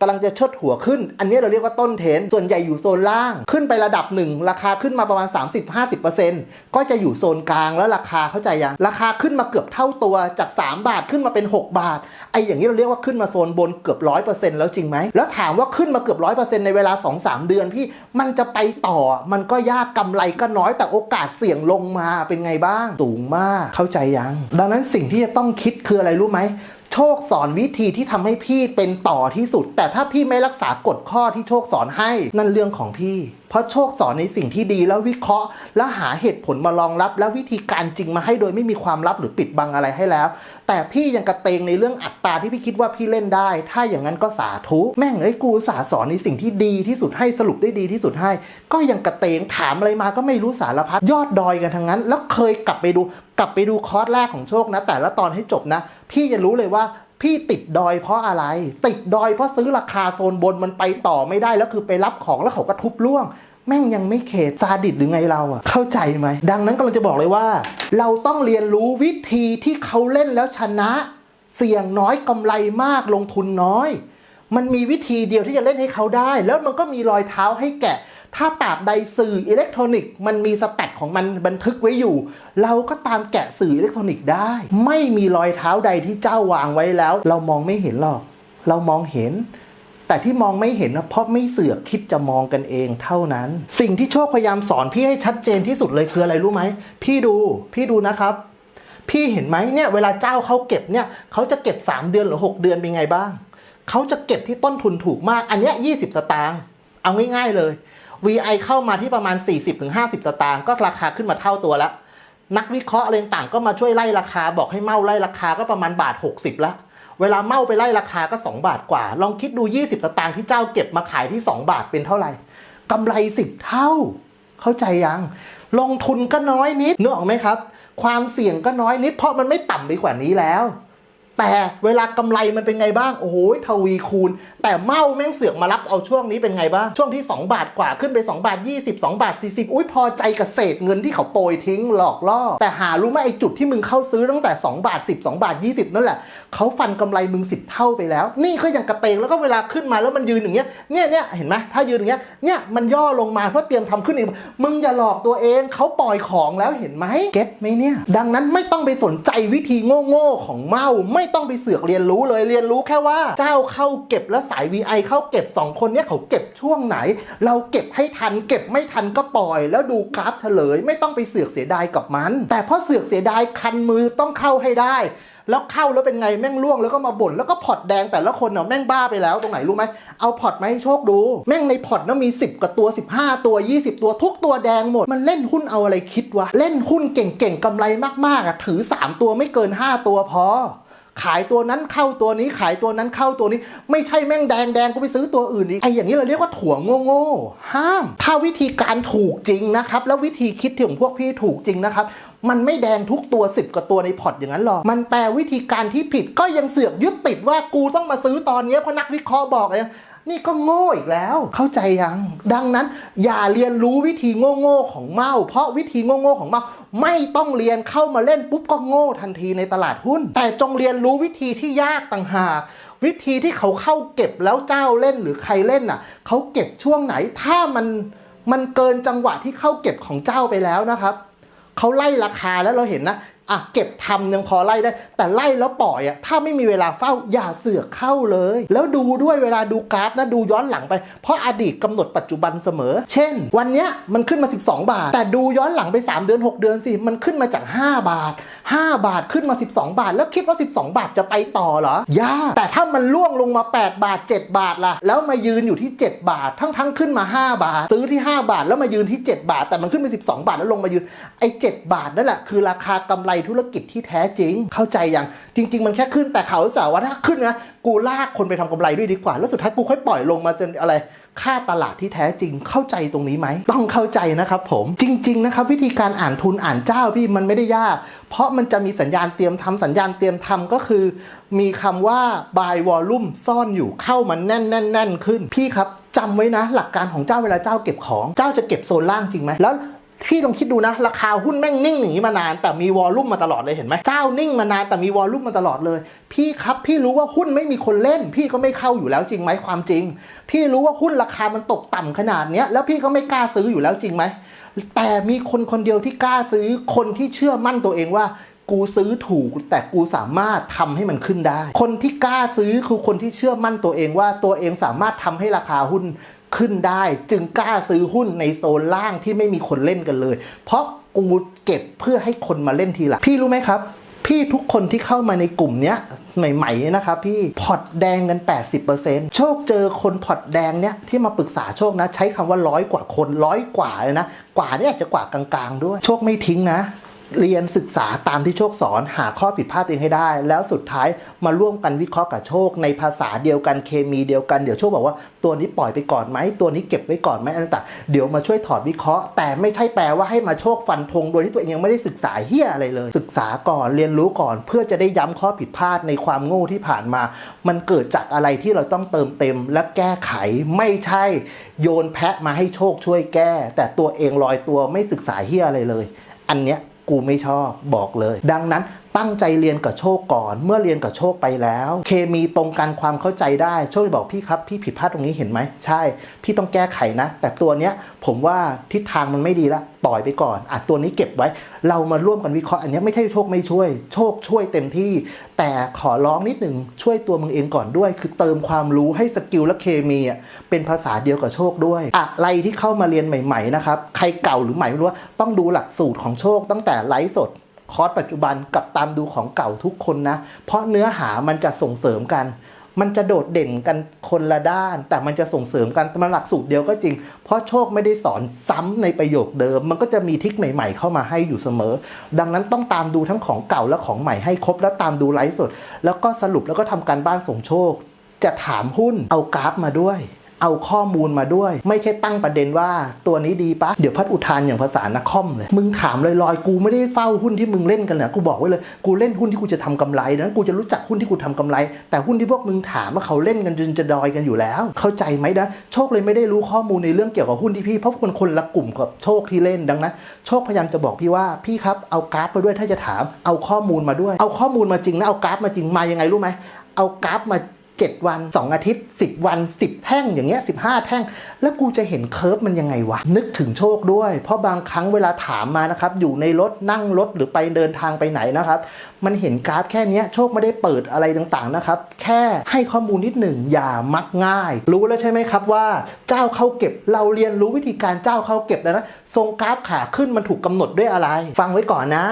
กำลังจะเชิดหัวขึ้น อันนี้เราเรียกว่าต้นเทน ส่วนใหญ่อยู่โซนล่าง ขึ้นไประดับหนึ่งราคาขึ้นมาประมาณ 30-50%ก็จะอยู่โซนกลางแล้วราคาเข้าใจยัง ราคาขึ้นมาเกือบเท่าตัวจาก 3 บาทขึ้นมาเป็น 6 บาท ไอ้อย่างนี้เราเรียกว่าขึ้นมาโซนบนเกือบ 100%แล้วจริงไหม แล้วถามว่าขึ้นมาเกือบ 100%ในเวลา 2-3 เดือนพี่ มันจะไปต่อ มันก็ยากกำไรก็น้อย แต่โอกาสเสี่ยงลงมาเป็นไงบ้าง สูงมาก เข้าใจยัง ดังนั้นสิ่งที่จะต้องคิดคืออะไรรู้ไหม โชคสอนวิธีที่ทำให้พี่เป็นต่อที่สุด แต่ถ้าพี่ไม่รักษากฎข้อที่โชคสอนให้นั่นเรื่องของพี่เพราะโชคสอนในสิ่งที่ดีแล้ววิเคราะห์ แล้วหาเหตุผลมารองรับ แล้ววิธีการจริงมาให้โดยไม่มีความลับหรือปิดบังอะไรให้แล้ว แต่พี่ยังกระเตงในเรื่องอัตราที่พี่คิดว่าพี่เล่นได้ ถ้าอย่างนั้นก็สาธุ แม่งเอ้ยกูสาสอนในสิ่งที่ดีที่สุดให้สรุปได้ดีที่สุดให้ ก็ยังกระเตงถามอะไรมาก็ไม่รู้สารพัดยอดดอยกันทั้งนั้น แล้วเคยกลับไปดู กลับไปดูคอร์สแรกของโชคนะ แต่ละตอนให้จบนะ พี่จะรู้เลยว่า พี่ติดดอยเพราะอะไร ติดดอยเพราะซื้อราคาโซนบนมันไปต่อไม่ได้แล้วคือไปรับของแล้วเขาก็ทุบล่วง แม่งยังไม่เขตซาดิสหรือไงเราอะเข้าใจไหม ดังนั้นก็เราจะบอกเลยว่า เราต้องเรียนรู้วิธีที่เขาเล่นแล้วชนะ เสี่ยงน้อยกำไรมากลงทุนน้อย มันมีวิธีเดียวที่จะเล่นให้เขาได้ แล้วมันก็มีรอยเท้าให้แกะ ถ้าตราบใดสื่ออิเล็กทรอนิกส์มันมีสแตทของมันบันทึกไว้อยู่ เราก็ตามแกะสื่ออิเล็กทรอนิกส์ได้ ไม่มีรอยเท้าใดที่เจ้าวางไว้แล้ว เรามองไม่เห็นหรอก เรามองเห็น แต่ที่มองไม่เห็นนะเพราะไม่เสือกคิดจะมองกันเองเท่านั้น สิ่งที่โชคพยายามสอนพี่ให้ชัดเจนที่สุดเลยคืออะไรรู้ไหมพี่ดูพี่ดูนะครับ พี่เห็นไหมเนี่ยเวลาเจ้าเขาเก็บเนี่ยเขาจะเก็บ 3 เดือนหรือ 6 เดือนเป็นไงบ้างเขาจะเก็บที่ต้นทุนถูกมากอันเนี้ย20 สตางค์เอาง่าย ๆเลย VI เข้ามาที่ประมาณ 40-50 สตางค์ก็ราคาขึ้นมาเท่าตัวแล้ว นักวิเคราะห์อะไรต่างก็มาช่วยไล่ราคาบอกให้เมาไล่ราคาก็ประมาณบาท 60ละเวลาเมาไปไล่ราคาก็ 2 บาทกว่า ลองคิดดู 20 สตางค์ที่เจ้าเก็บมาขายที่ 2 บาทเป็นเท่าไหร่กำไร 10 เท่า เข้าใจยัง ลงทุนก็น้อยนิดนึกออกไหมครับ ความเสี่ยงก็น้อยนิดเพราะมันไม่ต่ำไปกว่านี้แล้ว แต่เวลากำไรมันเป็นไงบ้าง โอ้โหทวีคูณ แต่เมาแม่งเสือกมารับเอาช่วงนี้เป็นไงบ้าง ช่วงที่ 2 บาทกว่าขึ้นไป 2 บาท 20 2 บาท 40 อุ้ยพอใจกับเศษเงินที่เขาโปรยทิ้งหลอกล่อ แต่หารู้ไหมไอ้จุดที่มึงเข้าซื้อตั้งแต่ 2 บาท 10 2 บาท 20 นั่นแหละ เขาฟันกำไรมึง 10 เท่าไปแล้ว นี่ก็ยังกระเตงแล้วก็เวลาขึ้นมาแล้วมันยืนอย่างเงี้ย เนี่ยเนี่ยเห็นไหมถ้ายืนอย่างเงี้ย เนี่ยมันย่อลงมาเพราะเตรียมทำขึ้นอีก มึงอย่าหลอกตัวเองเขาปล่อยของแล้วเห็นไหมเก็ตไหมเนี่ย ดังนั้นไม่ต้องไปสนใจวิธีโง่ๆของเมาไม่ต้องไปเสือกเรียนรู้เลยเรียนรู้แค่ว่าเจ้าเข้าเก็บและสาย VI เข้าเก็บ 2 คนเนี้ยเขาเก็บช่วงไหน เราเก็บให้ทัน เก็บไม่ทันก็ปล่อย แล้วดูกราฟเฉลย ไม่ต้องไปเสือกเสียดายกับมัน แต่พราะเสือกเสียดายคันมือต้องเข้าให้ได้แล้วเข้าแล้วเป็นไงแม่งล่วงแล้วก็มาบ่นแล้วก็พอร์ตแดงแต่ละคนเนาะแม่งบ้าไปแล้วตรงไหนรู้ไหมเอาพอร์ตมาให้โชคดู แม่งในพอร์ตนะมี 10กว่าตัว 15 ตัว 20 ตัวทุกตัวแดงหมด มันเล่นหุ้นเอาอะไรคิดวะเล่นหุ้นเก่งๆกำไรมากๆอะถือ 3 ตัวไม่เกิน 5 ตัวพอ ขายตัวนั้นเข้าตัวนี้ขายตัวนั้นเข้าตัวนี้ ไม่ใช่แม่งแดงแดงก็ไปซื้อตัวอื่นอีกไอ้อย่างนี้เราเรียกว่าถั่วโง่โง่ๆห้าม ถ้าวิธีการถูกจริงนะครับ แล้ววิธีคิดของพวกพี่ถูกจริงนะครับ มันไม่แดงทุกตัวสิบกว่าตัวในพอร์ตอย่างนั้นหรอกมันแปลวิธีการที่ผิดก็ยังเสือกยึดติดว่ากูต้องมาซื้อตอนนี้เพราะนักวิเคราะห์บอกเลย นี่ก็โง่อีกแล้ว เข้าใจยัง ดังนั้น อย่าเรียนรู้วิธีโง่ๆของเมาเพราะวิธีโง่ๆของเมาไม่ต้องเรียนเข้ามาเล่นปุ๊บก็โง่ทันทีในตลาดหุ้น แต่จงเรียนรู้วิธีที่ยากต่างหากวิธีที่เขาเข้าเก็บแล้วเจ้าเล่นหรือใครเล่นน่ะเขาเก็บช่วงไหนถ้ามันมันเกินจังหวะที่เข้าเก็บของเจ้าไปแล้วนะครับเขาไล่ราคาแล้วเราเห็นนะ อะเก็บทำยังพอไล่ได้ แต่ไล่แล้วปล่อยอะถ้าไม่มีเวลาเฝ้าอย่าเสือกเข้าเลย แล้วดูด้วยเวลาดูกราฟนะดูย้อนหลังไป เพราะอดีตกำหนดปัจจุบันเสมอ เช่น วันเนี้ยมันขึ้นมา 12 บาท แต่ดูย้อนหลังไป 3 เดือน 6 เดือนสิมันขึ้นมาจาก 5 บาท 5 บาทขึ้นมา 12 บาท แล้วคิดว่า 12 บาทจะไปต่อเหรอยากแต่ถ้ามันล่วงลงมา 8 บาท 7 บาทล่ะแล้วมายืนอยู่ที่ 7 บาท ทั้งทั้งๆขึ้นมา 5 บาท ซื้อที่ 5 บาทแล้วมายืนที่ 7 บาท แต่มันขึ้นไป 12 บาทแล้วลงมายืนไอ้7บาทนั่นแหละคือราคากำไรธุรกิจที่แท้จริง เข้าใจยังจริง ๆ มันแค่ขึ้นแต่เขาสาวว่าถ้าขึ้นนะกูลากคนไปทำกำไรด้วยดีกว่า แล้วสุดท้ายกูค่อยปล่อยลงมาจนอะไรค่าตลาดที่แท้จริงเข้าใจตรงนี้ไหม ต้องเข้าใจนะครับผมจริง ๆ นะครับ วิธีการอ่านทุนอ่านเจ้าพี่มันไม่ได้ยาก เพราะมันจะมีสัญญาณเตรียมทำสัญญาณเตรียมทำก็คือ มีคำว่า buy volume ซ่อนอยู่เข้ามันแน่นแน่นแน่นขึ้นพี่ครับจำไว้นะ หลักการของเจ้าเวลาเจ้าเก็บของเจ้าจะเก็บโซนล่างจริงไหมแล้ว พี่ลองคิดดูนะ ราคาหุ้นแม่งนิ่งหนีมานาน แต่มีวอลลุ่มมาตลอดเลยเห็นไหมเจ้านิ่งมานานแต่มีวอลลุ่มมาตลอดเลย พี่ครับพี่รู้ว่าหุ้นไม่มีคนเล่น พี่ก็ไม่เข้าอยู่แล้วจริงไหมความจริง พี่รู้ว่าหุ้นราคามันตกต่ำขนาดเนี้ยแล้วพี่ก็ไม่กล้าซื้ออยู่แล้วจริงไหมแต่มีคนคนเดียวที่กล้าซื้อคนที่เชื่อมั่นตัวเองว่า กูซื้อถูกแต่กูสามารถทำให้มันขึ้นได้ คนที่กล้าซื้อคือคนที่เชื่อมั่นตัวเองว่าตัวเองสามารถทำให้ราคาหุ้นขึ้นได้ จึงกล้าซื้อหุ้นในโซนล่างที่ไม่มีคนเล่นกันเลย เพราะกูเก็บเพื่อให้คนมาเล่นทีหลังพี่รู้ไหมครับ พี่ทุกคนที่เข้ามาในกลุ่มเนี้ยใหม่ๆนี่นะครับพี่พอร์ตแดงกัน 80%โชคเจอคนพอร์ตแดงเนี้ยที่มาปรึกษาโชคนะ ใช้คำว่าร้อยกว่าคนร้อยกว่าเลยนะ กว่าเนี่ยอาจจะกว่ากลางๆด้วย โชคไม่ทิ้งนะ เรียนศึกษาตามที่โชคสอนหาข้อผิดพลาดตัวเองให้ได้ แล้วสุดท้ายมาร่วมกันวิเคราะห์กับโชค ในภาษาเดียวกันเคมีเดียวกันเดี๋ยวโชคบอกว่าตัวนี้ปล่อยไปก่อนไหมตัวนี้เก็บไว้ก่อนไหมอะไรต่างเดี๋ยวมาช่วยถอดวิเคราะห์ แต่ไม่ใช่แปลว่าให้มาโชคฟันธงโดยที่ตัวเองยังไม่ได้ศึกษาเฮียอะไรเลย ศึกษาก่อนเรียนรู้ก่อน เพื่อจะได้ย้ำข้อผิดพลาดในความโง่ที่ผ่านมา มันเกิดจากอะไรที่เราต้องเติมเต็ม และแก้ไขไม่ใช่ โยนแพะมาให้โชคช่วยแก้ แต่ตัวเองลอยตัวไม่ศึกษาเฮียอะไรเลย อันเนี้ย กูไม่ชอบบอกเลย ดังนั้น ตั้งใจเรียนกับโชคก่อน เมื่อเรียนกับโชคไปแล้ว เคมีตรงกันความเข้าใจได้ โชคบอกพี่ครับ พี่ผิดพลาดตรงนี้เห็นไหมใช่ พี่ต้องแก้ไขนะ แต่ตัวเนี้ยผมว่าทิศทางมันไม่ดีละปล่อยไปก่อนอะตัวนี้เก็บไว้ เรามาร่วมกันวิเคราะห์อันนี้ไม่ใช่โชคไม่ช่วย โชคช่วยเต็มที่ แต่ขอร้องนิดหนึ่งช่วยตัวมึงเองก่อนด้วย คือเติมความรู้ให้สกิลและเคมีอะเป็นภาษาเดียวกับโชคด้วย อะไรที่เข้ามาเรียนใหม่ ๆ นะครับ ใครเก่าหรือใหม่ไม่รู้ต้องดูหลักสูตรของโชคตั้งแต่ไลฟ์สด คอร์สปัจจุบันกับตามดูของเก่าทุกคนนะ เพราะเนื้อหามันจะส่งเสริมกัน มันจะโดดเด่นกันคนละด้าน แต่มันจะส่งเสริมกันแต่มันหลักสูตรเดียวก็จริง เพราะโชคไม่ได้สอนซ้ำในประโยคเดิม มันก็จะมีทริคใหม่ ๆ เข้ามาให้อยู่เสมอ ดังนั้นต้องตามดูทั้งของเก่าและของใหม่ให้ครบแล้วตามดูไลฟ์สด แล้วก็สรุปแล้วก็ทำการบ้านส่งโชค จะถามหุ้นเอากราฟมาด้วย เอาข้อมูลมาด้วย ไม่ใช่ตั้งประเด็นว่าตัวนี้ดีปะเดี๋ยวพัดอุทานอย่างภาษานักคอมเลย มึงถามลอยๆ กูไม่ได้เฝ้าหุ้นที่มึงเล่นกันนะกูบอกไว้เลย กูเล่นหุ้นที่กูจะทำกำไรนะกูจะรู้จักหุ้นที่กูทำกำไร แต่หุ้นที่พวกมึงถามว่าเขาเล่นกันจนจะดอยกันอยู่แล้ว เข้าใจไหมนะ โชคเลยไม่ได้รู้ข้อมูลในเรื่องเกี่ยวกับหุ้นที่พี่เพราะคนคนละกลุ่มกับโชคที่เล่นดังนั้นโชคพยายามจะบอกพี่ว่าพี่ครับเอากราฟมาด้วยถ้าจะถาม เอาข้อมูลมาด้วย เอาข้อมูลมาจริงนะเอากราฟมาจริงมายังไงรู้ไหมเอากราฟมา 7 วัน 2 อาทิตย์ 10 วัน 10 แท่งอย่างเงี้ย15 แท่ง แล้วกูจะเห็นเคิร์ฟมันยังไงวะ นึกถึงโชคด้วย เพราะบางครั้งเวลาถามมานะครับ อยู่ในรถนั่งรถหรือไปเดินทางไปไหนนะครับ มันเห็นกราฟแค่เนี้ยโชคไม่ได้เปิดอะไรต่างๆนะครับ แค่ให้ข้อมูลนิดหนึ่งอย่ามักง่าย รู้แล้วใช่ไหมครับว่าเจ้าเข้าเก็บเราเรียนรู้วิธีการเจ้าเข้าเก็บแล้วนะทรงกราฟขาขึ้นมันถูกกำหนดด้วยอะไร ฟังไว้ก่อนนะ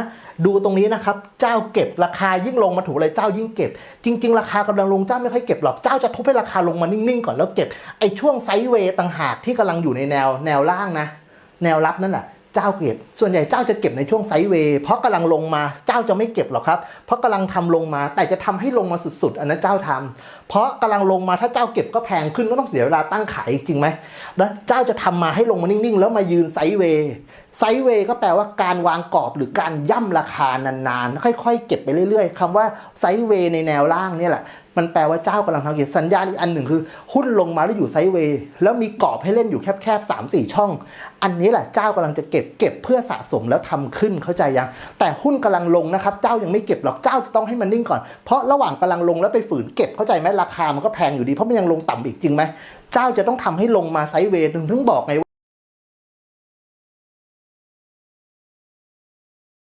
ดูตรงนี้นะครับเจ้าเก็บราคายิ่งลงมาถูกอะไรเจ้ายิ่งเก็บ จริง ๆ ราคากำลังลงเจ้าไม่ค่อยเก็บหรอกเจ้าจะทุบให้ราคาลงมานิ่งๆก่อนแล้วเก็บไอ้ช่วงไซด์เวย์ต่างหากที่กำลังอยู่ในแนวแนวล่างนะ แนวรับนั่นแหละ เจ้าเก็บ ส่วนใหญ่เจ้าจะเก็บในช่วงไซด์เวย์เพราะกำลังลงมาเจ้าจะไม่เก็บหรอกครับ เพราะกำลังทำลงมาแต่จะทำให้ลงมาสุดๆ อันนั้นเจ้าทำเพราะกำลังลงมาถ้าเจ้าเก็บก็แพงขึ้นก็ต้องเสียเวลาตั้งขายจริงไหมแล้วเจ้าจะทำมาให้ลงมานิ่งๆ แล้วมายืนไซด์เวย์ไซด์เวย์ก็แปลว่าการวางกรอบหรือการย่ำราคานานๆ ค่อยๆ เก็บไปเรื่อยๆคำว่าไซด์เวย์ในแนวล่างนี่แหละ มันแปลว่าเจ้ากำลังทำก็บสัญญาณอีกอันหนึ่งคือ หุ้นลงมาแล้วอยู่ไซด์เวย์แล้วมีกรอบให้เล่นอยู่แคบๆสามสี่ช่อง อันนี้แหละเจ้ากำลังจะเก็บเก็บเพื่อสะสมแล้วทำขึ้นเข้าใจยัง แต่หุ้นกำลังลงนะครับเจ้ายังไม่เก็บหรอกเจ้าจะต้องให้มันนิ่งก่อน เพราะระหว่างกำลังลงแล้วไปฝืนเก็บเข้าใจไหมราคามันก็แพงอยู่ดีเพราะมันยังลงต่ำอีกจริงไหมเจ้าจะต้องทำให้ลงมาไซด์เวย์ถึงถึงบอกไง